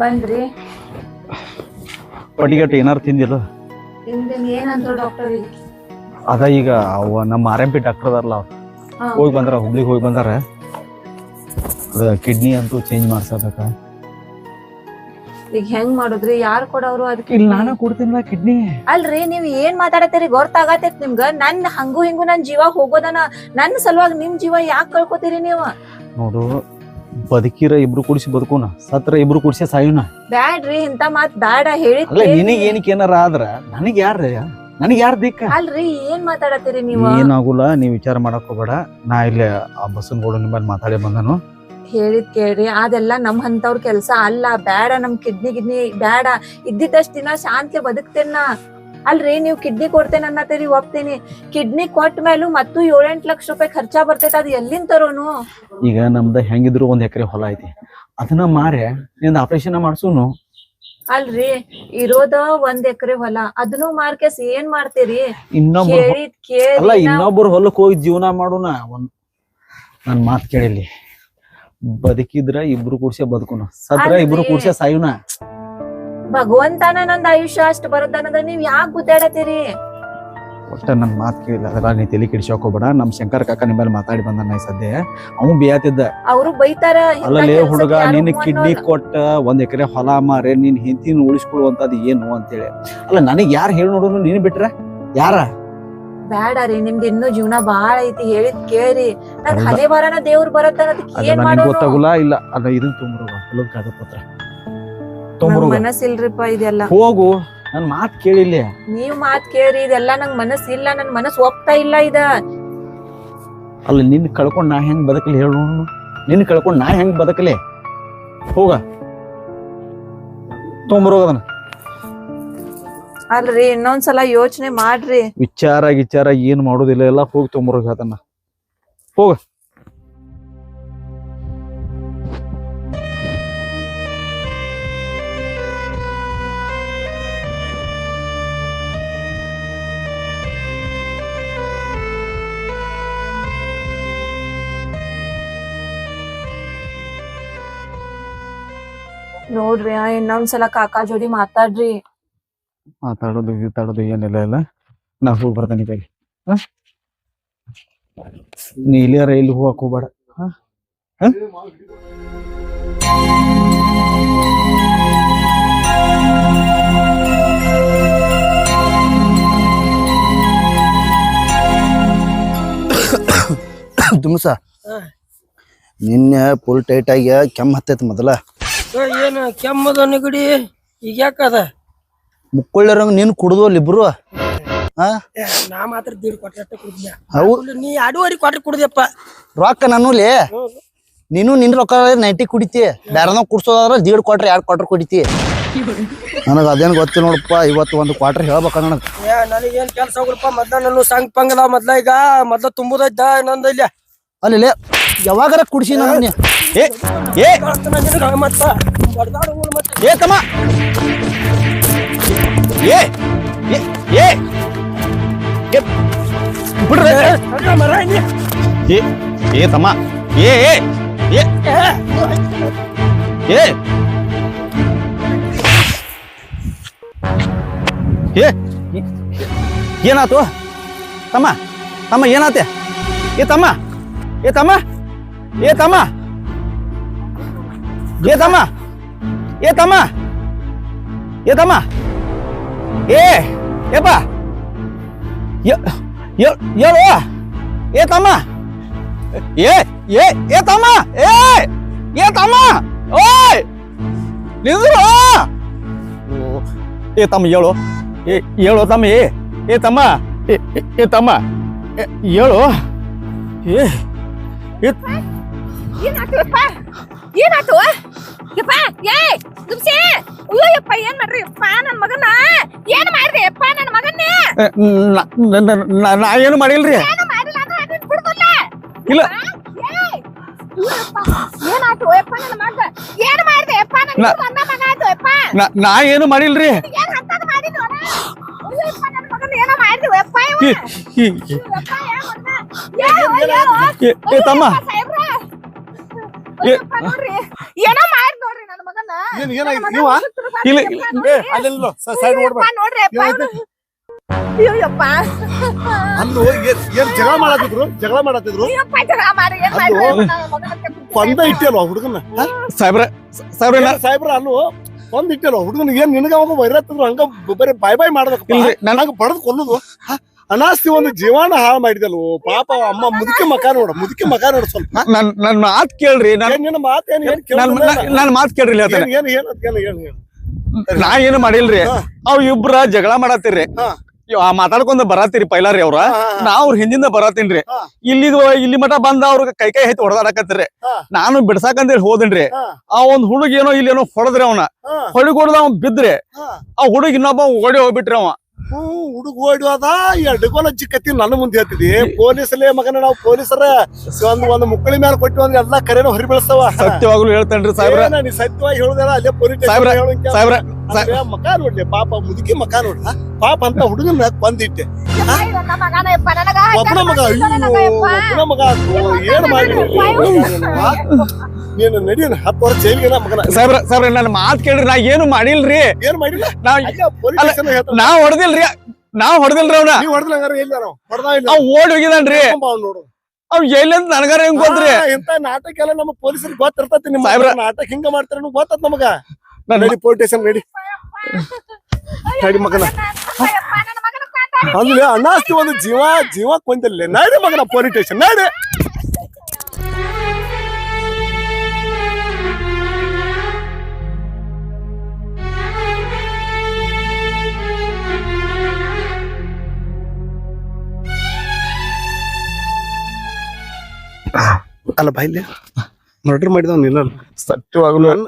ಬಂದ್ರಿ? ಪಟಿಗಟ್ಟು ಏನಾರು ತಿಂದಿಲ್ಲ? ನಿಮ್ದೇನ್ ಏನಂದ್ರು ಡಾಕ್ಟರ್ ಅದ ಈಗ ಅವ ನಮ್ಮ ಆರ್ ಎಂ ಪಿ ಡಾಕ್ಟರ್ ಅದಾರಲ್ಲ ಹೋಗಿ ಬಂದಾರ ಹುಬ್ಳಿಗೆ ಹೋಗಿ ಬಂದಾರ. ಅದ ಕಿಡ್ನಿ ಅಂತೂ ಚೇಂಜ್ ಮಾಡ್ಸಬೇಕ. ಈಗ ಹೆಂಗ್ ಮಾಡುದ್ರಿ? ಯಾರ್ ಕೊಡವ್ರು ಅದಕ್ಕೆ ಇಲ್ಲಿ ನಾನು ಕೊಡ್ತೀನಿಲ್ಲ ಕಿಡ್ನಿ ಅಲ್ರಿ ನೀವ್ ಏನ್ ಮಾತಾಡತ್ತೀರಿ? ಗೊತ್ತಾಗತೈತ್ ನಿಮ್ಗ. ನನ್ ಹಂಗು ಹಿಂಗು ನನ್ ಜೀವ ಹೋಗೋದನ ನನ್ ಸಲುವಾಗಿ ನಿಮ್ ಜೀವ ಯಾಕೆ ಕಳ್ಕೊತೀರಿ ನೀವು? ನೋಡು ಬದುಕಿರ ಇಬ್ರು ಕುಡಿಸಿ ಬದುಕೋಣ ಸತ್ರ ಇಬ್ರು ಕುಡಿಸಿ ಸಾಯೋಣ ಬ್ಯಾಡ್ರಿ ಇಂತ ಮಾತ್ ಬ್ಯಾಡ ಹೇಳಿ ಅಲ್ಲ ನಿನಗೆ ಏನಕ್ಕೆ ಏನಾರ ಆದ್ರ ನನಗೆ ಯಾರ ನನಗೆ ಯಾರ ದಿಕ್ಕ? ಅಲ್ರಿ ಏನ್ ಮಾತಾಡತ್ತೀರಿ ನೀವು? ಏನಾಗುಲ್ಲ ನೀವ್ ವಿಚಾರ ಮಾಡಕ್ ಹೋಗ್ಬೇಡ. ನಾ ಇಲ್ಲಿ ಆ ಬಸ್ಸನ್ ಗೋಡ ನಿಮ್ಮಲ್ಲಿ ಮಾತಾಡಿ ಬಂದನು. ಹೇಳಿದ್ ಕೇಳ್ರಿ ಅದೆಲ್ಲ ನಮ್ ಹಂತವ್ರ ಕೆಲ್ಸ ಅಲ್ಲ. ಬ್ಯಾಡ ನಮ್ ಕಿಡ್ನಿ ಗಿಡ್ನಿ ಬ್ಯಾಡ. ಇದ್ದಿದ್ದಷ್ಟ್ ದಿನ ಶಾಂತಿ ಬದುಕ್ತೇನ ಅಲ್ರಿ ನೀವು ಕಿಡ್ನಿ ಕೊಡ್ತೇನೆ ಅನ್ನತ್ತೀರಿ ಒಪ್ತೇನೆ. ಕಿಡ್ನಿ ಕೊಟ್ಟ ಮೇಲೂ ಮತ್ತು ಏಳೆಂಟ್ ಲಕ್ಷ ರೂಪಾಯಿ ಖರ್ಚಾ ಬರ್ತೈತೆ ಅದು ಎಲ್ಲಿಂದ ತರೋನು? ಈಗ ನಮ್ದು ಹೆಂಗಿದ್ರು ಒಂದ್ ಎಕರೆ ಹೊಲ ಐತಿ. ಅದನ್ನ ಮಾರೆ ನಿಂದ ಆಪರೇಷನ್ ಮಾಡಿಸೋನು. ಅಲ್ರಿ ಇರೋದ ಒಂದ್ ಎಕರೆ ಹೊಲ. ಅದನ್ನು ಮಾರ್ಕೆಸ್ ಏನ್ ಮಾಡ್ತೀರಿ? ಇನ್ನೊಬ್ಬರು ಹೊ- ಕೇಳಿದ್ ಕೇಳಿ ಅಲ್ಲ ಇನ್ನೊಬ್ರು ಹೊಲಕ್ ಹೋಗಿ ಜೀವನ ಮಾಡೋಣ. ಒಂದ್ ನನ್ ಮಾತ್ ಕೇಳಿಲಿ ಬದುಕಿದ್ರ ಇಬ್ರು ಕೂಡ್ಸೆ ಬದುಕೋಣ ಸದ್ರ ಇಬ್ರು ಕೂಡ್ಸೆ ಸಾಯುನ. ಭಗವಂತನ ನಂದ್ ಆಯುಷ್ಯ ಅಷ್ಟ್ ಬರುತ್ತಾನಂದ್ರ ನೀವ್ ಯಾಕೆ ಗುದ್ದಾಡತ್ತೀರಿ? ಒಟ್ಟ ನನ್ ಮಾತು ಕೇಳಿಲ್ಲ. ಅದೆಲ್ಲ ನೀ ತಲೆ ಕೆಡಿಸೋಕ್ ಹೋಗ್ಬೇಡ ನಮ್ ಶಂಕರ್ ಕಾಕ ನಿಮ್ಮಲ್ಲಿ ಮಾತಾಡಿ ಬಂದ ಸದ್ಯ. ಅವ್ ಬೇಯತ್ತಿದ್ದ ಅವ್ರು ಬೈತಾರ ಇಂಥ ಅಲ್ಲಲೇ ಕೆಲ್ಸಕ್ಕೆ ಹುಡುಗ ನಿನ್ನ ಕಿಡ್ನಿ. ಕೊಟ್ಟ ಒಂದ್ ಎಕರೆ ಹೊಲ ಮಾರೆ ನಿನ್ ಹಿಂತಿನ ಉಳಿಸ್ಕೊಳ್ಳುವಂತದ್ ಏನು ಅಂತೇಳಿ. ಅಲ್ಲ ನನಗ್ ಯಾರು ಹೇಳಿ ನೋಡೋನು ನೀನ್ ಬಿಟ್ರೆ? ಯಾರ? ಬ್ಯಾಡ ರೀ ನಿಮ್ದು ಇನ್ನೂ ಜೀವನ ಬಾಳ ಐತಿ. ಹೇಳಿದ್ ಕೇಳಿ. ನನ್ ಬಾರ ಹಣೆ ಬರನ ದೇವ್ರ ಬರತ್ತ ಏನ್ ಗೊತ್ತಾಗುಲ್ಲ. ಇಲ್ಲ ಅದ ಇದನ್ ತುಂಬ ಹೊಲದ ಕಾಗದ ಪತ್ರ. ನಂಗ್ ಇದೆಲ್ಲ. ಹೋಗು ನನ್ ಮಾತ್ ಕೇಳಿಲ್ಲ ನೀವ್ ಮಾತ್ ಕೇಳ್ರಿ ಇದೆಲ್ಲ ನಂಗ್ ಮನಸ್ ಇಲ್ಲ ನನ್ ಮನಸ್ ಒಪ್ತಾ ಇಲ್ಲ ಇದ. ಅಲ್ಲ ನಿನ್ ಕಳ್ಕೊಂಡ್ ನಾ ಹೆಂಗ್ ಬದುಕಲಿ ಹೇಳು ನೋಡು. ನಿನ್ ಕಳ್ಕೊಂಡ್ ನಾ ಹೆಂಗ್ ಬದುಕಲಿ? ಹೋಗ. ತೊಂಬರೋಗದನ ಅಲ್ರಿ ಇನ್ನೊಂದ್ಸಲ ಯೋಚನೆ ಮಾಡ್ರಿ. ವಿಚಾರ ಗಿಚಾರ ಏನ್ ಮಾಡೋದಿಲ್ಲ ಎಲ್ಲ ಹೋಗಿ ತೊಂಬರೋಗ ಅದನ್ನ. ಹೋಗ. ನೋಡ್ರಿ ಆ ಇನ್ನೊಂದ್ಸಲ ಕಾಕಾ ಜೋಡಿ ಮಾತಾಡ್ರಿ. ಮಾತಾಡೋದು ಗೀತಾಡೋದು ಏನಿಲ್ಲ ಇಲ್ಲ ನಾ ಹೋಗಿ ಬರ್ತೇನೆ ಕೈ ನೀ ಇಲ್ಲೇ ರೈಲ್ ಹೋಗಕ್ ಹೋಗ್ಬೇಡ. ಹ? ಹ? ದುಮ್ಸ ನಿನ್ನೆ ಫುಲ್ ಟೈಟ್ ಆಗಿ ಕೆಮ್ಮ ಹತ್ತೈತಿ ಮೊದಲ. ಏನು ಕೆಮ್ಮದ ನೆಗಡಿ? ಈಗ ಯಾಕದ ಮುಕ್ಕೊಳ್ಳರಂಗ ನೀನ್ ಕುಡ್ದವಲ್ಲ ಇಬ್ರು? ಹಾ? ಏ, ನಾ ಮಾತ್ರ ದೀಡ್ ಅಷ್ಟೇ ನೀ ಎರಡೂವರೆ ಕ್ವಾಟ್ರ್ ಕುಡ್ದಪ್ಪ ರೊಕ್ಕ ನನ್ನುಲಿ ನೀನು ನಿನ್ ರೊಕ್ಕ ನೈಂಟಿ ಕುಡಿತಿ. ಬ್ಯಾರನ ಕುಡ್ಸೋದಾದ್ರ ದೀಡ್ ಕ್ವಾಟ್ರ್ ಎರಡ್ ಕ್ವಾಟ್ರ್ ಕುಡಿತಿ. ನನಗ ಅದೇನ್ ಗೊತ್ತಿಲ್ಲ ನೋಡಪ್ಪ ಇವತ್ತು ಒಂದು ಕ್ವಾಟ್ರ್ ಹೇಳ್ಬೇಕ ನನಗ. ಏ ನನಗೇನ್ ಕೆಲ್ಸ ಹೋಗ್ರಪ್ಪ ಮೊದ್ಲ ನನ್ನ ಸಂಗ್ ಪಂಗದ ಮೊದ್ಲ ಈಗ. ಮೊದ್ಲ ತುಂಬುದೈತ ನಂದ ಇಲ್ಲ. ಅಲ್ಲಿ ಯಾವಾಗಾರ ಕುಡ್ಸಿ ನನ್ನ. ಏ ಏ. ಏ ತಮ್ಮ. ಏ ಏ ಏ. ಏ, ಏ ತಮ್ಮ. ಏ ಏ ಏ. ಏ. ಏ- ಏನಾತು? ತಮ್ಮ. ತಮ್ಮ ಏನಾತೆ? ಏ ತಮ್ಮ. ಏ ತಮ್ಮ. ಏ ತಮ್ಮ. ಏ ತಮ್ಮ! ಏ ತಮ್ಮ! ಏ ತಮ್ಮ! ಏ ಏಪ ಹೇಳು ಏ ತಮ್ಮ! ಏ ಏ ಏ ತಮ್ಮ! ಏ ಏ ತಮ್ಮ! ಓಯ್! ನಿಂದ್ರು ಏ ತಮ್ಮ, ಹೇಳು. ಏ, ಹೇಳು ತಮ್ಮ. ಏ ಏ ತಮ್ಮ ಏ ತಮ್ಮ. ಹೇಳು. ಏ ಏ ಏನಾತು ಯಪ್ಪ ಏ ದುಮ್ಸೆ ಅಯ್ಯೋ ಯಪ್ಪ ಏನ್ ಮಾಡ್ರಿ? ಯಪ್ಪ ನನ್ ಮಗನ ಏನ್ ಮಾಡ್ರಿ ಯಪ್ಪ ನನ್ ಮಗನ್ನೇ. ನ- ಏನು ಮಾಡಿಲ್ರಿ? ಏನು ಮಾಡಿಲ್ಲ ಅಂದ್ರೆ ಅದನ್ನ ಬಿಡ್ದಲ್ಲ ಇಲ್ಲ. ಏನಾತು ಯಪ್ಪ ನನ್ ಮಗ. ಏನ್ ಮಾಡ್ದೆ? ಯಪ್ಪ ನನ್ನ ಮಗ ಯಪ್ಪ. ನಾ- ನಾ ಏನು ಮಾಡಿಲ್ರಿ? ಏನ್ ಮಾಡಿದ್ವ ಅಯ್ಯೋ ಯಪ್ಪ ನನ್ನ ಮಗನ ಏನೋ ಮಾಡಿದ್ವಿ ಯಪ್ಪ ಇವ ಈ- ಈ- ಯಪ್ಪ ಏನ್ ಮಾಡ್ದ? ಏ, ಅಯ್ಯೋ, ಏ- ಏ ತಮ್ಮ. ಏನೋ ಮಾಡಿ ನೋಡ್ರಿ ನನ್ನ ಮಗನ. ಏನ್ ಏನ ನೀವ? ಇಲ್ಲ ಏ ಅಲ್ಲೆಲ್ಲ ಸೈಡ್ ನೋಡ್ಬೇಡ. ಅಲ್ಲೂ ಏನ್ ಜಗಳ ಮಾಡತ್ತಿದ್ರು ಜಗಳ ಮಾಡತ್ತಿದ್ರು ಅಯ್ಯಪ್ಪ ಇಟ್ಟಲ್ವ ಹುಡುಗನ? ಸಾಹೇಬ್ರ ಸಾಹೇಬ್ರ ಸಾಹೇಬ್ರ ಅಲ್ಲೂ ಕೊಂದ ಇಟ್ಟಿಯಲ್ವ ಹುಡುಗನ? ಏನ್ ನಿನಗ ಅವಾಗ ವೈರತ್ತಿದ್ರು ಹಂಗ ಬರೀ ಬಾಯ್ ಬಾಯ್ ಮಾಡ್ಬೇಕು ನನಗ ಬಡದ್ ಕೊಲ್ಲುದು. ಹ? ಅನಾಸ್ತಿ ಒಂದು ಜೀವನ ಹಾಳು ಮಾಡಿದಲ್ವ ಪಾಪ ಅಮ್ಮ ಮುದುಕಿ ಮಕ ನೋಡ ಮುದುಕಿ ಮಕ ನೋಡ ಸ್ವಲ್ಪ ನನ್ನ ನನ್ ನನ್ ಮಾತ್ ಕೇಳ್ರಿ ನನ್ನ ಏನ್ ನಿನ್ನ ಮಾತ್ ಏನ್ ಏನ್ ನನ್ ಕೇಳೋದಿಲ್ಲ. ನನ್ ಮಾತ್ ಕೇಳ್ರಿ ಹೇಳ್ತಾನೆ ಏನ್ ಏನ್ ನಾ ಏನು ಮಾಡಿಲ್ರಿ ಹಾ. ಅವ್ ಇಬ್ರ ಜಗಳ ಮಾಡತ್ತೀರಿ ಹಾ. ಇವ್ ಆ ಮಾತಾಡ್ಕೊಂಡ್ ಬರತ್ತೀರಿ ಪೈಲಾರಿ ಅವ್ರ ಹಾ, ಹಾ, ಹಾ. ನಾ ಅವ್ರ ಹಿಂದಿಂದ ಬರತ್ತೀನ್ರಿ ಹಾ. ಇಲ್ಲಿ ಇಲ್ಲಿ ಮಠ ಬಂದ ಅವ್ರ ಕೈ ಕೈ ಹೈತಿ ಹೊಡೆದಾಡಕತ್ತೀರಿ ಹಾ. ನಾನು ಬಿಡ್ಸಾಕಂತೇಳಿ ಹೋದನ್ರಿ ಹಾ. ಆ ಒಂದ್ ಹುಡುಗ ಏನೋ ಇಲ್ಲಿ ಏನೋ ಹೊಡೆದ್ರಿ ಅವನ ಹಾ, ಹೊಡಿಗ್ ಹೊಡೆದ ಅವ್ ಬಿದ್ರಿ ಹಾ. ಆ ಹುಡುಗ ಇನ್ನೊಬ್ಬ ಓಡಿ ಹೋಗ್ಬಿಟ್ರಿ ಅವ ಹ್ಮ್ ಹುಡುಗ ಓಡಿಯೋದ ಎಡ್ಗೋಲ ಚಿಕ್ಕತ್ತಿ ನನ್ನ ಮುಂದೆ ಹೇಳ್ತಿದಿ ಪೊಲೀಸಲೇ ಮಗನ ನಾವು ಪೊಲೀಸರ. ಒಂದ್ ಒಂದ್ ಮುಕ್ಕಳಿ ಮೇಲೆ ಕೊಟ್ಟಿವಿ ಅಂದ್ರೆ ಎಲ್ಲಾ ಕರೆನೂ ಹೊರಿ ಬೆಳೆಸ್ತಾವ. ಸತ್ಯವಾಗ್ಲೂ ಹೇಳ್ತಾನ್ರಿ ಸಾಹೇಬ್ರ. ನೀ ಸತ್ಯವಾಗಿ ಹೇಳುದಲ್ಲ ಅಲ್ಲೇ ಪೊಲೀಸ್ ಸಾಹೇಬ್ರ, ಸಾಹೇಬ್ರ, ಮಕ ನೋಡ್ಲಿ ಪಾಪ ಮುದುಕಿ ಮಕ ನೋಡ್ಲ. ಪಾಪ ಅಂತ ಹುಡುಗನ ಬಂದಿಟ್ಟೆ. ಒಬ್ಬನ ಮಗ ಅಯ್ಯೋ ಒಬ್ಬನ ಮಗ ಏನ್ ಮಾಡಿ ನೀನು ನಡಿ ಹತ್ತು ವರ್ಷ ಜೈಲಿಗೆ ಮಗನ. ಸಾಹೇಬ್ರ ಸಾಹೇಬ್ರ ನನ್ನ ಮಾತು ಕೇಳ್ರಿ ನಾ ಏನು ಮಾಡಿಲ್ರಿ? ಏನು ಮಾಡಿಲ್ಲ? ನಾ ನಾ ಹೊಡೆದಿಲ್ರಿ ನಾ ಹೊಡೆದಿಲ್ರಿ ಅವನ. ನೀವ್ ಹಂಗಾರ ಇಲ್ಲ ನಾವು ಹೊಡೆದ ಅವ್ ಓಡಿ ಹೋಗಿದಾನ್ರಿ. ನೋಡು ಅವ್ ಎಲ್ಲಿಂದ ನನಗಾರ ಹೆಂಗ್ ಗೊತ್ತ್ರಿ ಇಂತ ನಾಟಕ ಎಲ್ಲ ನಮ್ಮ ಪೊಲೀಸರಿಗೆ ಗೊತ್ತಿರ್ತೈತಿ ನಿಮ್ಮ ಸಾಹೇಬ್ರ. ನಾಟಕ ಹಿಂಗ ಮಾಡ್ತಾರ ಗೊತ್ತತ್ ನಮಗ. ನಡಿ ಪೊಲೀಸ್ ಸ್ಟೇಷನ್ ನಡಿ. ನಡಿ ಮಗನ. ಅಂದ್ರೆ ಅಣ್ಣಾಸ್ತಿ ಒಂದು ಜೀವ ಜೀವ ಕೊಂದಿಲ್ಲ. ನಡಿ ಮಗನ ಪೊಲೀಸ್ ಸ್ಟೇಷನ್ ನಡಿ. ಅಲ್ಲ ಬೈಲಿ ಮರ್ಡರ್ ಮಾಡಿದವ್ ನಿನ್ನ ಸತ್ಯವಾಗ್ಲು ಅಲ್ಲ.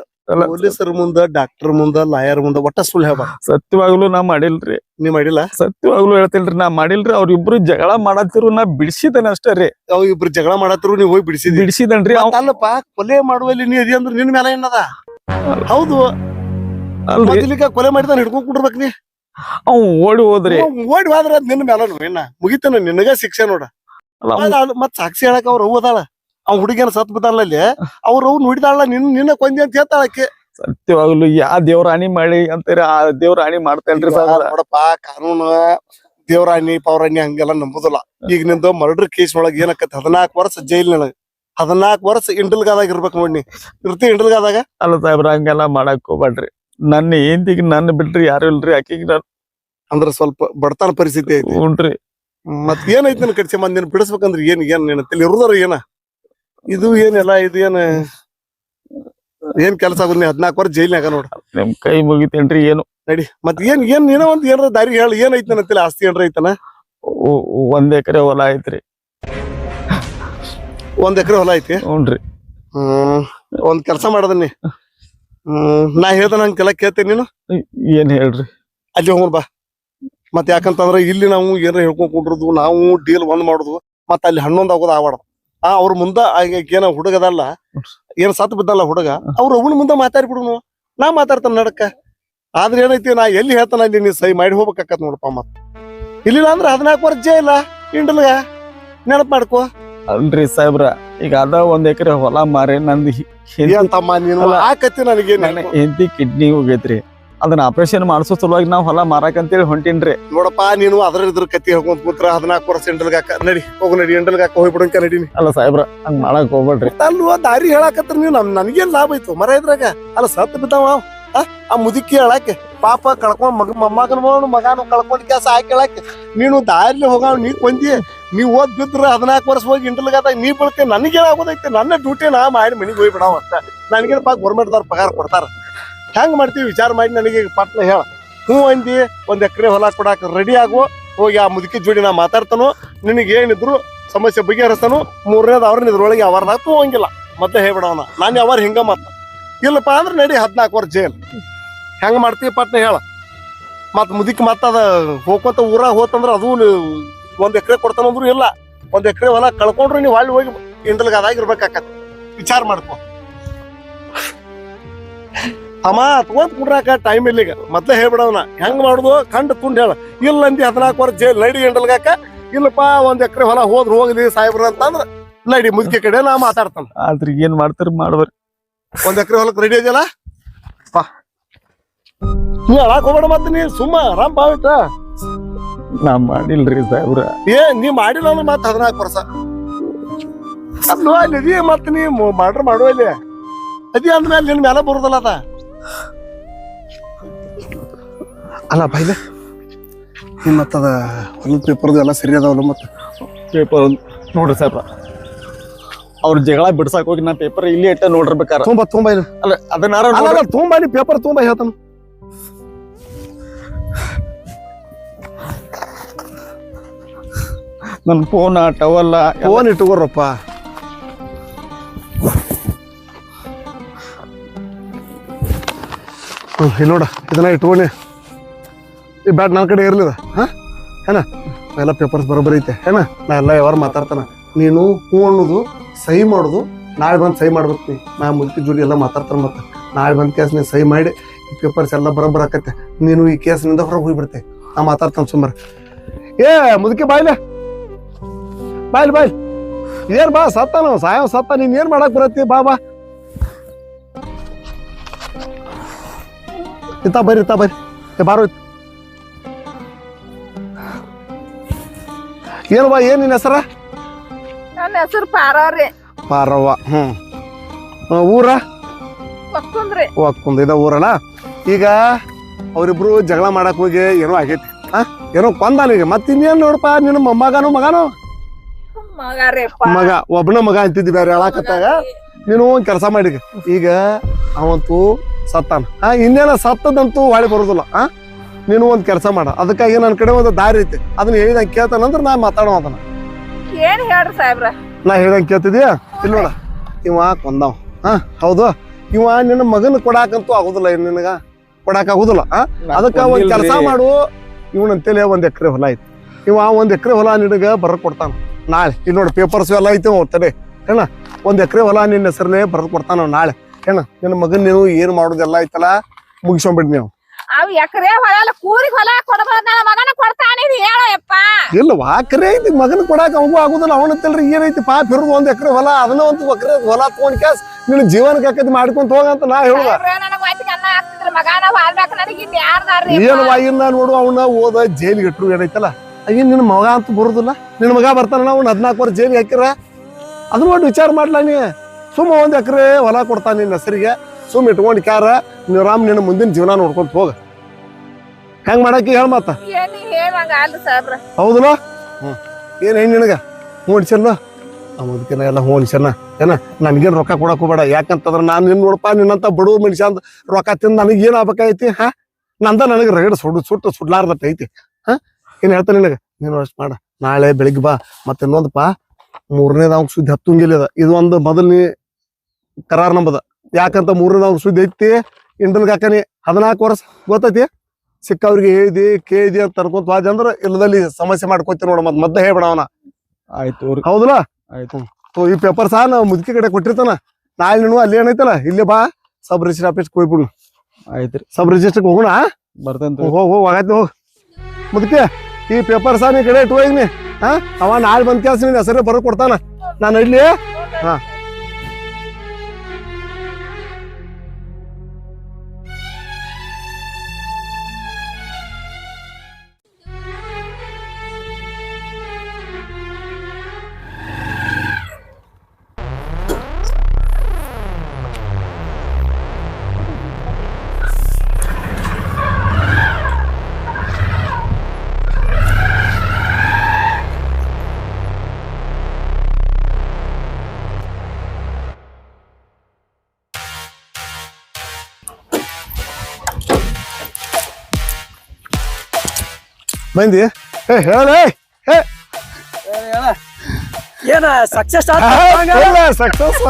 ಪೊಲೀಸರ ಮುಂದ ಡಾಕ್ಟರ್ ಮುಂದ ಲಾಯರ್ ಮುಂದ ಒಟ್ಟ ಸುಳ್ಳು ಹೇಳ್ಬಾರ ಸತ್ಯವಾಗ್ಲೂ ನಾ ಮಾಡಿಲ್ರಿ. ನೀ ಮಾಡಿಲ್ಲ? ಸತ್ಯವಾಗ್ಲು ಹೇಳ್ತಿಲ್ರಿ ನಾ ಮಾಡಿಲ್ರಿ. ಅವ್ರಿಬ್ರು ಜಗಳ ಮಾಡತ್ತಿರು ನಾ ಬಿಡಿಸಿದನ ಅಷ್ಟೇ ರೀ. ಅವ್ ಇಬ್ರು ಜಗಳ ಮಾಡತ್ರು ನೀವ್ ಹೋಗಿ ಬಿಡಿಸಿ ಬಿಡಿಸಿದನ್ರಿ ಅಲ್ಲಪ್ಪ ಕೊಲೆ ಮಾಡುವಲ್ಲಿ ನೀ ಅದಿ ಅಂದ್ರೆ ನಿನ್ ಮೇಲೆ ಏನದ? ಹೌದು. ಮೊದಲಿಗೆ ಕೊಲೆ ಮಾಡಿದ ಹಿಡ್ಕೊಂಡ್ ಕುಡ್ಬೇಕು ನೀ. ಅವ್ ಓಡಿ ಹೋದ್ರಿ. ಓಡಿ ಹೋದ್ರ ನಿನ್ನ ಮೇಲೆ ಏನ? ಮುಗಿತನ ನಿನಗ ಶಿಕ್ಷೆ ನೋಡ. ಮತ್ ಸಾಕ್ಷಿ ಹೇಳಕ್ ಅವ್ರ ಅದಾಳ. ಅವ್ ಹುಡುಗಿನ ಸತ್ ಬಿದ್ದಾಳ ಅಲ್ಲಿ? ಅವ್ರ ಅವ್ ನುಡಿದಾಳ ನಿನ್ ನಿನ್ನ ಕೊಂದಿ ಅಂತ ಹೇಳ್ತಾಳ ಆಕಿ. ಸತ್ಯವಾಗ್ಲು ಯಾ ದೇವ್ರಾಣಿ ಮಾಡಿ ಅಂತೀರಿ? ಆ ದೇವ್ರಾಣಿ ಮಾಡ್ತೇನ್ರಿ ನೋಡಪ್ಪ ಕಾನೂನು ದೇವರಾಣಿ ಪೌರಾಣಿ ಹಂಗೆಲ್ಲ ನಂಬುದಿಲ್ಲ. ಈಗ ನಿಂದು ಮರ್ಡರ್ ಕೇಸ್ ಒಳಗ ಏನಕ್ಕತ್ತ ಹದಿನಾಲ್ಕು ವರ್ಷ ಜೈಲ್ ನನಗ. ಹದಿನಾಲ್ಕು ವರ್ಷ ಇಂಡಲ್ಗಾದಾಗ ಇರ್ಬೇಕು ನೋಡಿ ಇರ್ತಿ ಇಂಡಲ್ಗಾದಾಗ ಅಲ್ಲ ಸಾಹೇಬ್ರ ಹಂಗೆಲ್ಲ ಮಾಡಕ್ ಹೋಗ್ಬೇಡ್ರಿ. ನನ್ನ ಏಂತಿಗೆ ನನ್ನ ಬಿಟ್ರಿ ಯಾರು ಇಲ್ರಿ? ಆಕಿಗೆ ನಾನು ಅಂದ್ರ ಸ್ವಲ್ಪ ಬಡತನ ಪರಿಸ್ಥಿತಿ ಐತಿ. ಹುನ್ರಿ ಮತ್ ಏನೈತಿ ನನ್ ಕಡ್ಸಿ ಮಂದಿನ ಬಿಡಿಸ್ಬೇಕಂದ್ರೆ ಏನ್ ಏನ್ ಏನ್ ತಲೆ ಇರುದಾರ ಏನ? ಇದು ಏನೆಲ್ಲ ಇದು ಏನ್ ಏನ್ ಕೆಲಸ ಆಗುದ್ ಹದ್ನಾಲ್ಕು ವರ್ಷ ಜೈಲ್ನಾಗ ನೋಡ್ರಿ ನಿಮ್ ಕೈ ಮುಗಿತೇನ್ರಿ ಏನು? ನಡಿ ಮತ್ ಏನ್ ಏನ್ ಏನೋ ಒಂದ್ ಏನಾರ ದಾರಿ ಹೇಳಿ ಏನೈತಿ ಆಸ್ತಿ ಏನ್ರ ಐತನ? ಒಂದ್ ಎಕರೆ ಹೊಲ ಐತ್ರಿ. ಒಂದ್ ಎಕರೆ ಹೊಲ ಐತಿ? ಹ್ಞೂನ್ರಿ ಹ್ಮ್ ಒಂದ್ ಕೆಲಸ ಮಾಡದನ್ನಿ ಹ್ಮ್ ನಾ ಹೇಳ್ದ ಕೆಲ ಕೇಳ್ತೇನೆ ನೀನು? ಏನ್ ಹೇಳ್ರಿ? ಅಲ್ಲಿ ಹೋಗೋಣ ಬಾ. ಮತ್ ಯಾಕಂತಂದ್ರ ಇಲ್ಲಿ ನಾವು ಏನಾರ ಹೇಳ್ಕೊಂಡ್ ಕುಂಡ್ರದು ನಾವು ಡೀಲ್ ಒಂದ್ ಮಾಡುದು ಮತ್ತ ಅಲ್ಲಿ ಹನ್ನೊಂದ್ ಆಗೋದು ಆಗ್ಬಾರ್ದು. ಆ ಅವ್ರ ಮುಂದ ಏನ ಹುಡುಗದಲ್ಲ ಏನ್ ಸತ್ ಬಿದ್ದಲ್ಲ ಹುಡುಗ ಅವ್ರ ಅವನ ಮುಂದ ಮಾತಾಡ್ಬಿಡುನು. ನಾ ಮಾತಾಡ್ತಾನ ನಡಕ. ಆದ್ರೆ ಏನೈತಿ ನಾ ಎಲ್ಲಿ ಹೇಳ್ತಾನ ಅಲ್ಲಿ ನೀ ಸಹಿ ಮಾಡಿ ಹೋಗ್ಬೇಕಾಕತ್ ನೋಡಪ್ಪ ಮತ್. ಇಲ್ಲಿಲ್ಲ ಅಂದ್ರ ಹದಿನಾಲ್ಕು ವರ್ಷ ಇಲ್ಲ ಇಂಡಲ್ಗ ನೆನಪ್ ಮಾಡ್ಕೋ. ಅಲ್ರಿ ಸಾಹೇಬ್ರ ಈಗ ಅದ ಒಂದ್ ಎಕರೆ ಹೊಲ ಮಾರಿ ನಂದು ತಮ್ಮ ನೀನು? ನನಗೆ ಹೆಂಡತಿ ಕಿಡ್ನಿ ಹೋಗೈತ್ರಿ. ಅದನ್ನ ಆಪರೇಷನ್ ಮಾಡಿಸೋ ಸಲುವಾಗಿ ನಾವು ಹೊಲ ಮಾರಾಕಂತೇಳಿ ಹೊಂಟಿನ್ರಿ. ನೋಡಪ್ಪ ನೀನು ಅದ್ರ ಇದ್ರ ಕತ್ತಿ ಹೋಗುವಂತ ಕೂತ್ರ ಹದಿನಾಲ್ಕು ವರ್ಷ ಇಂಡಲ್ಗಾಕ ನಡಿ ಹೋಗ ನಡಿ ಇಂಡಲ್ಗಾಕ ಹೋಗ್ಬಿಡಂಕ ನಡೀನಿ. ಅಲ್ಲ ಸಾಹೇಬ್ರ ಹಂಗ್ ಮಾಡಕ್ ಹೋಗ್ಬೇಡ್ರಿ. ಅಲ್ವ ದಾರಿ ಹೇಳಾಕತ್ರ ನೀವು ನಮ್ ನನ್ಗೇನ್ ಲಾಭ ಐತು ಮರ ಇದ್ರಾಗ ಅಲ್ಲ ಸತ್ ಬಿದ್ದಾವ ಆ? ಮುದುಕಿ ಹೇಳಾಕೆ ಪಾಪ ಕಳ್ಕೊಂಡ್ ಮಗ ಮೊಮ್ಮಗನ ಮಗಾನು ಕಳ್ಕೊಂಡ್ ಕೆಲಸ ಹಾಕಿ ಹೇಳಾಕೆ ನೀನು ದಾರಿಲಿ ಹೋಗ ನೀ ಕೊಂದಿ ನೀ ಓದ್ ಬಿದ್ರ ಹದಿನಾಲ್ಕು ವರ್ಷ ಹೋಗಿ ಇಂಟರ್ಗಾದಾಗ ನೀ ಬಳಕೆ ನನಗೇನಾಗೋದೈತೆ ನನ್ನ ಡ್ಯೂಟಿ ನಾ ಮಾಡಿ ಮನಿಗೆ ಹೋಗಿ ಬಿಡಾವ ಅಷ್ಟ ನನಗೇನ್ ಪಾ ಗೌರ್ಮೆಂಟ್ದವ್ರ ಪಗಾರ ಕೊಡ್ತಾರ? ಹೆಂಗ್ ಮಾಡ್ತೀವಿ? ವಿಚಾರ ಮಾಡಿ ನನಗೆ ಪಟ್ನ ಹೇಳ. ಹ್ಞೂ ಅಂದಿ, ಒಂದ್ ಎಕರೆ ಹೊಲ ಕೊಡಾಕ ರೆಡಿ ಆಗು. ಹೋಗಿ ಆ ಮುದುಕಿ ಜೋಡಿ ನಾ ಮಾತಾಡ್ತಾನೋ. ನಿನಗೆ ಏನಿದ್ರು ಸಮಸ್ಯೆ ಬಗೆಹರಿಸ್ತಾನು. ಮೂರನೇದು ಅವ್ರನ್ನ ಇದ್ರೊಳಗೆ ಅವರ್ದಾಗ ಹೋಗಂಗಿಲ್ಲ ಮತ್ತೆ ಹೇಳ್ಬಿಡವನ ನಾನು ಯಾವಾರ ಹಿಂಗ ಮತ್ತ ಇಲ್ಲಪ್ಪ ಅಂದ್ರೆ ನಡಿ ಹದಿನಾಲ್ಕು ವರ್ಷ ಜೈಲ್. ಹೆಂಗ್ ಮಾಡ್ತೀವಿ ಪಟ್ನ ಹೇಳ. ಮತ್ ಮುದುಕಿ ಮತ್ತ ಅದ ಹೋಗ್ಕೊಂತ ಊರಾಗ ಹೋತಂದ್ರ ಅದು ಒಂದ್ ಎಕರೆ ಕೊಡ್ತಾನಂದ್ರು ಇಲ್ಲ. ಒಂದ್ ಎಕರೆ ಹೊಲ ಕಳ್ಕೊಂಡ್ರು ನೀವು ಅಲ್ಲಿ ಹೋಗಿ ಅದಾಗಿರ್ಬೇಕಾಕತ್ ವಿಚಾರ ಮಾಡ್ಕೊ. ಅಮ್ಮ ತಗೊಂಡ್ ಕುಡ್ರಾಕ ಟೈಮ್ ಇಲ್ಲಿಗ ಮತ್ತೆ ಹೇಳ್ಬಿಡವನ ಹೆಂಗ್ ಮಾಡುದು? ಕಂಡು ತುಂಡ್ ಹೇಳ. ಇಲ್ಲ ಅಂದಿ ಹದಿನಾಲ್ಕು ವರ್ಷ ಜೈಲ್ ನಡಿ ಇಂಡಲ್ಗಾಕ ಇಲ್ಲಪ್ಪ ಒಂದ್ ಎಕರೆ ಹೊಲ ಹೋದ್ರ ಹೋಗಿದಿ ಸಾಹೇಬ್ರ ಅಂತಂದ್ರ ಲೈಡಿ ಮುದುಕಿ ಕಡೆ ನಾ ಮಾತಾಡ್ತಾನ. ಆದ್ರೆ ಏನ್ ಮಾಡ್ತಾರ ಮಾಡ್ಬಾರಿ ಒಂದ್ ಎಕರೆ ಹೊಲಕ್ ರೆಡಿ ಇದೆಯಲ್ಲ ನೀ ಅಳಾಕ್ ಹೋಗ್ಬೇಡ ಮತ್ತೆ ನೀ ಸುಮ್ಮ ಆರಾಮ್ ಭಾವಿತ ನಾ ಮಾಡಿಲ್ರಿ ಸಾಹೇಬ್ರ. ಏ ನೀ ಮಾಡಿಲ್ಲ ಅಂದ್ರೆ ಮತ್ತೆ ಹದಿನಾಲ್ಕು ವರ್ಷ. ಅಲ್ಲೋ ಮತ್ತೆ ನೀ ಮಾಡ್ರ ಮಾಡುವ ಇಲ್ಲಿ ಅದಿ ಅಂದ್ಮೇಲೆ ನಿನ್ ಮೇಲೆ ಬರುದಲ್ಲ ಅದ. ಅಲ್ಲ ಬೈದೆ ಮತ್ತದ ಹೊಲದ ಪೇಪರ್ದು ಎಲ್ಲ ಸರಿ ಅದಾವಲ್ಲ ಮತ್ತೆ? ಪೇಪರ್ ನೋಡ್ರಿ ಸಾಹೇಬ್ರ. ಅವ್ರ ಜಗಳ ಬಿಡ್ಸಾಕ್ ಹೋಗಿ ನಾ ಪೇಪರ್ ಇಲ್ಲಿ ಇಟ್ಟ ನೋಡಿರ್ಬೇಕಾರ ತುಂಬ ತುಂಬ ಇಲ್ಲ ಅಲ್ಲ ಅದನ್ನಾರ ಅಲ್ಲ ತುಂಬ ನೀ ಪೇಪರ್ ತುಂಬ ಹೇಳ್ತಾನ. ನನ್ನ ಫೋನ್ ಟವಲ್ಲ ಫೋನ್ ಇಟ್ಕೋರಪ್ಪ ಇಲ್ಲಿ ನೋಡ, ಇದನ್ನ ಇಟ್ಕೊಂಡು. ಈ ಬ್ಯಾಟ್ ನನ್ನ ಕಡೆ ಇರ್ಲಿದ ಹಾ? ಏನ? ಎಲ್ಲ ಪೇಪರ್ಸ್ ಬರೋಬ್ಬರಿ ಐತೆ. ಏನ? ನಾ ಎಲ್ಲ ಯಾವಾರ ಮಾತಾಡ್ತಾನ. ನೀನು ಹೂ ಅನ್ನೋದು ಸಹಿ ಮಾಡೋದು, ನಾಳೆ ಬಂದು ಸಹಿ ಮಾಡ್ಬೇಕು ನೀ. ಮುದುಕಿ ಜೋಡಿ ಎಲ್ಲ ಮಾತಾಡ್ತಾನ ಮತ್ತೆ. ನಾಳೆ ಬಂದು ಕೇಸ್ ನೀನು ಸಹಿ ಮಾಡಿ, ಈ ಪೇಪರ್ಸ್ ಎಲ್ಲ ಬರೋಬ್ಬರ ಆಕತ್ತೆ. ನೀನು ಈ ಕೇಸ್ನಿಂದ ಹೊರಗೆ ಹೋಗಿಬಿಡ್ತೆ. ನಾ ಮಾತಾಡ್ತಾನೆ ಸುಮಾರು ಏ, ಮುದುಕಿ, ಬಾಯ್ಲೆ. ಬಾಯ್ಲಿ, ಬಾಯ್. ಏನ್ ಬಾ, ಸತ್ತಾನ, ಸಾಯಂ ಸತ್ತ. ನೀನು ಏನು ಮಾಡಕ್ ಬರತ್ತಿ? ಬಾ ಬಾ. ಇತ್ತ ಬರ್ರಿ ಇತ್ತ ಬರ್ರಿ ಏ ಬಾರೋ ಏನವ್ವ ಏನು ಏನ್ ನಿನ್ನ ಹೆಸರ ನನ್ನ ಹೆಸರು ಪಾರವ್ರಿ ಪಾರವ್ವ ಹ್ಮ್ ಆ, ಊರ? ಒಕ್ಕುಂದ್ರಿ ಒಕ್ಕೊಂದು ಇದ ಊರಲ್ಲ ಈಗ ಅವರಿಬ್ರು ಜಗಳ ಮಾಡಕ್ ಹೋಗಿ ಏನೋ ಆಗೈತಿ. ಏನೋ ಏನೋ ಕೊಂದಾನೀಗ ಮತ್ತೆ ಇನ್ನೇನು ನೋಡಪ್ಪ ನಿನ್ನ ಮೊಮ್ಮಗನು ಮಗನು? ಮಗ ಒಬ್ಬನ ಮಗ ಅಂತಿದ್ದಿ ಬೇರೆ ಹೇಳಾಕತ್ತಾಗ. ನೀನು ಒಂದ್ ಕೆಲಸ ಮಾಡಿ ಈಗ ಅವಂತೂ ಸತ್ತಾನ. ಹಾ ಇನ್ನೇನ ಸತ್ತದಂತೂ ಹೊಳೆ ಬರುದಿಲ್ಲ. ಆ? ನೀನು ಒಂದ್ ಕೆಲಸ ಮಾಡ. ಅದಕ್ಕಾಗಿ ನನ್ನ ಕಡೆ ಒಂದು ದಾರಿ ಐತಿ. ಅದನ್ನ ಹೇಳಿದಂಗೆ ಕೇಳ್ತಾನಂದ್ರ ನಾ ಮಾತಾಡೋ ಅದನ್ನ. ಏನ್ ಹೇಳ್ರಿ ಸಾಹೇಬ್ರ? ನಾ ಹೇಳ್ದಂಗೆ ಕೇಳ್ತಿದ್ಯಾ? ಇಲ್ಲ ನೋಡ. ಇವ ಕೊಂದವ. ಹಾ ಹೌದು. ಇವ ನಿನ್ನ ಮಗನ ಕೊಡಾಕಂತೂ ಆಗುದಿಲ್ಲ ಇನ್ ನಿನಗ. ಕೊಡಾಕ ಆಗುದಿಲ್ಲ. ಆ? ಅದಕ್ಕ ಒಂದ್ ಕೆಲಸ ಮಾಡು. ಇವನಂತೇಳಿ ಒಂದ್ ಎಕರೆ ಹೊಲ ಐತಿ. ಇವ ಒಂದ್ ಎಕರೆ ಹೊಲ ನಿನಗ ಬರ ಕೊಡ್ತಾನ. ನಾಳೆ. ಇಲ್ಲಿ ನೋಡಿ ಪೇಪರ್ಸ್ ಎಲ್ಲ ಐತೆ ಓದ್ತಾನೆ ಏನ? ಒಂದ್ ಎಕರೆ ಹೊಲ ನಿನ್ನ ಹೆಸರಲ್ಲೇ ಬರ್ದು ಕೊಡ್ತಾನ ನಾಳೆ. ಏನ ನಿನ್ನ ಮಗನ್ ನೀನು ಏನ್ ಮಾಡೋದೆಲ್ಲ ಐತಲ್ಲ ಮುಗಿಸ್ಕೊಂಡ್ಬಿಡ್ ನೀವು. ಅವ್ ಎಕರೆ ಹೊಲ ಕೂರಿ ಹೊಲ ಕೊಡಬಾರ್ದು ನನ್ನ ಮಗನ ವಾಕರೆ ಐತಿ ಮಗನ ಕೊಡಾಕ ಅವಗೂ ಆಗುದಿಲ್ಲ ಅವನತ್ತಲ್ರಿ ಏನೈತಿ ಪಾಪ ಇರೋದು ಒಂದ್ ಎಕರೆ ಹೊಲ ಅದನ್ನ ಒಂದು ಎಕರೆ ಹೊಲ ತಗೊಂಡ್ ಕ್ಯಾಸ್ ನಿನ್ನ ಜೀವನಕ್ಕೆ ಹಾಕತಿ ಮಾಡ್ಕೊಂತ ಹೋಗಂತ ನಾ ಹೇಳುವ ಏನ್ ವಾಯಿಂದ ನೋಡು ಅವನ ಓದ ಜೈಲಿಗೆ ಇಟ್ರು ಏನೈತಲ್ಲ? ಅಯ್ಯ ನಿನ್ನ ಮಗ ಅಂತ ಬರುದಿಲ್ಲ. ನಿನ್ನ ಮಗ ಬರ್ತಾನ ಅವ್ನ ಹದಿನಾಲ್ಕು ವರ್ಷ ಜೈಲಿಗೆ ಹಾಕಿರ ಅದನ್ನ ನೋಡಿ ವಿಚಾರ ಮಾಡ್ಲಾ ನೀ? ಸುಮ್ಮ ಒಂದು ಎಕರೆ ಹೊಲ ಕೊಡ್ತಾನ ನಿನ್ನ ಹೆಸರಿಗೆ. ಸುಮ್ಮ ಇಟ್ಕೊಂಡು ಕ್ಯಾರ ನೀವು ರಾಮ್ ನಿನ್ನ ಮುಂದಿನ ಜೀವನ ನೋಡ್ಕೊಂತ ಹೋಗ. ಹೆಂಗ್ ಮಾಡಕ್ಕೆ ಹೇಳ ಮಾತ ಹೌದಲ್ಲ? ಹ್ಮ್. ಏನ್ ಹೆಂಗ್ ನಿನಗ? ಹೋಲಿಸಲ್ಲ ಅದಕ್ಕೆನ ಎಲ್ಲ ಹೋಲಿಸನ ಏನ ನನ್ಗೇನ್ ರೊಕ್ಕ ಕೊಡಕ್ ಹೋಗ್ಬೇಡ ಯಾಕಂತಂದ್ರ ನಾನು ನಿನ್ ನೋಡಪ್ಪ ನಿನ್ನಂತ ಬಡವ ಮನುಷ್ಯ ಅಂತ ರೊಕ್ಕ ತಿಂದು ನನಗೆ ಏನ್ ಆಗ್ಬೇಕಾಯ್ತಿ ಹಾ? ನಂದ ನನಗೆ ರಗಡ ಸುಡು ಸುಟ್ಟು ಸುಡ್ಲಾರ್ದ ಐತಿ ಹಾ? ಏನ್ ಹೇಳ್ತಾನೆ ನಿನಗ? ನೀನು ಅಷ್ಟು ಮಾಡ. ನಾಳೆ ಬೆಳಿಗ್ಗೆ ಬಾ. ಮತ್ತೆ ಇನ್ನೊಂದಪ್ಪ ಮೂರನೇದ ಅವ್ನ ಸುದ್ದಿ ಹತ್ತುಂಗಿಲ್ಲ ಅದ ಇದು ಒಂದು ಮೊದಲನೇ ಕರಾರ್ ನಂಬದ. ಯಾಕಂತ ಮೂರನೇದ ಅವ್ನ ಸುದ್ದಿ ಐತಿ ಇಂಡಲ್ಗೆ ಹಾಕನಿ ಹದಿನಾಲ್ಕು ವರ್ಷ ಗೊತ್ತೈತಿ? ಸಿಕ್ಕವ್ರಿಗೆ ಹೇಳಿದಿ ಕೇಳಿದಿ ಅಂತ ಅನ್ಕೊಂತ ವಾಜ್ ಅಂದ್ರ ಇಲ್ಲದಲ್ಲಿ ಸಮಸ್ಯೆ ಮಾಡ್ಕೊತಿ ನೋಡ ಮತ್ ಮದ್ದೆ ಹೇಳ್ಬೇಡ ಅವನ. ಆಯ್ತು ಹೌದಲ್ಲ? ಆಯ್ತು ಸೊ ಈ ಪೇಪರ್ ಸಹ ನಾವು ಮುದುಕಿ ಕಡೆ ಕೊಟ್ಟಿರ್ತಾನ. ನಾಳೆ ನೀನು ಅಲ್ಲಿ ಏನೈತಲ್ಲ? ಇಲ್ಲಿ ಬಾ ಸಬ್ ರಿಜಿಸ್ಟರ್ ಆಫೀಸ್ ಕೊಯ್ಬಿಡ್ ಆಯ್ತು ಸಬ್ ರಿಜಿಸ್ಟರ್ ಹೋಗೋಣ ಬರ್ತಂತ ಹೋಗ್ ಹೋಗ್ ಆಗತ್ತೆ ಹೋಗ್ ಮುದುಕಿ ಈ ಪೇಪರ್ ಸಹ ನೀ ಕಡೆ ಇಟ್ಟು ಹೋಗಿನಿ ಹಾ ಅವ ನಾಳೆ ಬಂದ್ ಕೆಲಸ ನಿನ್ನ ಹೆಸರು ಬರೋ ಕೊಡ್ತಾನ. ನಾನು ಇಲ್ಲಿ ಹಾ. ಬಂದಿ ಏ ಹೇಳೇ. ಏನ ಸಕ್ಸಸ್ ಸಕ್ಸಸ್